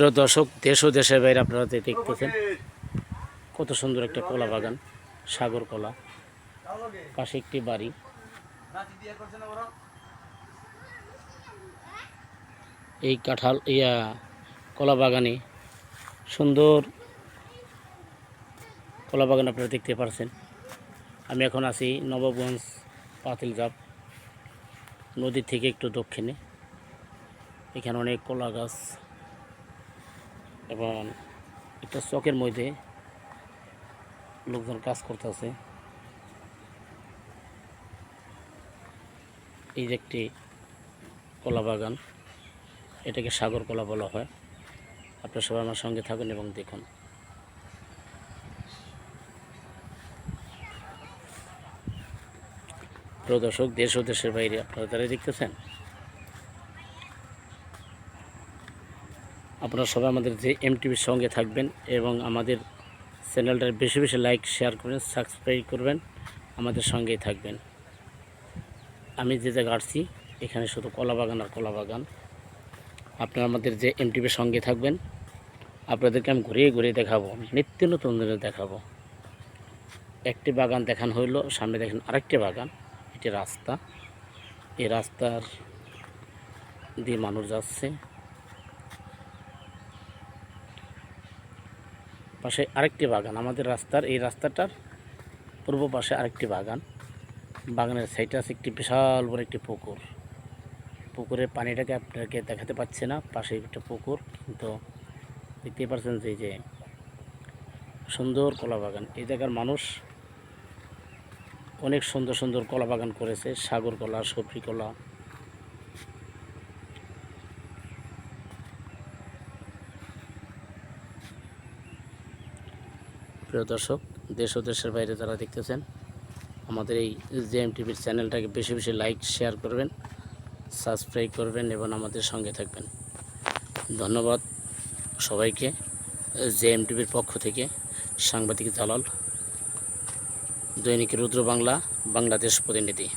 প্রিয় দর্শক, দেশ ও দেশের বাইরে আপনারা দেখতেছেন, কত সুন্দর একটা কলা বাগান, সাগর কলা, পাশে একটি বাড়ি। এই কাঁঠাল, ইয়া, কলা বাগানে সুন্দর কলা বাগান আপনারা দেখতে পারছেন। আমি এখন আছি নবাবগঞ্জ পাতিলজাপ নদীর থেকে একটু দক্ষিণে। এখানে অনেক কলা গাছ এবং একটা চকের মধ্যে লোকজন কাজ করতেছে। এই যে একটি কলা বাগান, এটাকে সাগর কলা বলা হয়। আপনার সবাই আমার সঙ্গে থাকুন এবং দেখুন। প্রদর্শক দেশ ও দেশের বাইরে আপনারা তারা দেখতেছেন আপনারা সবাই আমাদের যে এমটিভির সঙ্গে থাকবেন এবং আমাদের চ্যানেলটার বেশি বেশি লাইক শেয়ার করবেন সাবস্ক্রাইব করবেন, আমাদের সঙ্গেই থাকবেন। আমি যে জায়গা আসছি, এখানে শুধু কলা বাগান আর কলা বাগান আপনারা আমাদের যে এমটিভির সঙ্গে থাকবেন, আপনাদেরকে আমি ঘুরিয়ে ঘুরিয়ে দেখাবো, নিত্য নতুন দেখাবো। একটি বাগান দেখানো হইল, সামনে দেখেন আরেকটি বাগান, এটি রাস্তা। এই রাস্তার দিয়ে মানুষ যাচ্ছে। পাশে আরেকটি বাগান, আমাদের রাস্তার, এই রাস্তাটার পূর্ব পাশে আরেকটি বাগান। বাগানের সাইডে আছে একটি বিশাল বড় একটি পুকুর। পুকুরের পানিটাকে আপনাকে দেখাতে পাচ্ছি না, পাশে একটা পুকুর, কিন্তু দেখতেই পাচ্ছেন যে যে সুন্দর কলা বাগান। এই জায়গার মানুষ অনেক সুন্দর সুন্দর কলা বাগান করেছে, সাগর কলা সফরি কলা প্রিয় দর্শক, দেশ ও দেশের বাইরে যারা দেখতেছেন, আমাদের এই জেএম টিভির চ্যানেলটাকে বেশি বেশি লাইক, শেয়ার করবেন, সাবস্ক্রাইব করবেন এবং আমাদের সঙ্গে থাকবেন। ধন্যবাদ সবাইকে, জেএম টিভির পক্ষ থেকে, সাংবাদিক জালাল দৈনিক রুদ্র বাংলা, বাংলাদেশ প্রতিনিধি।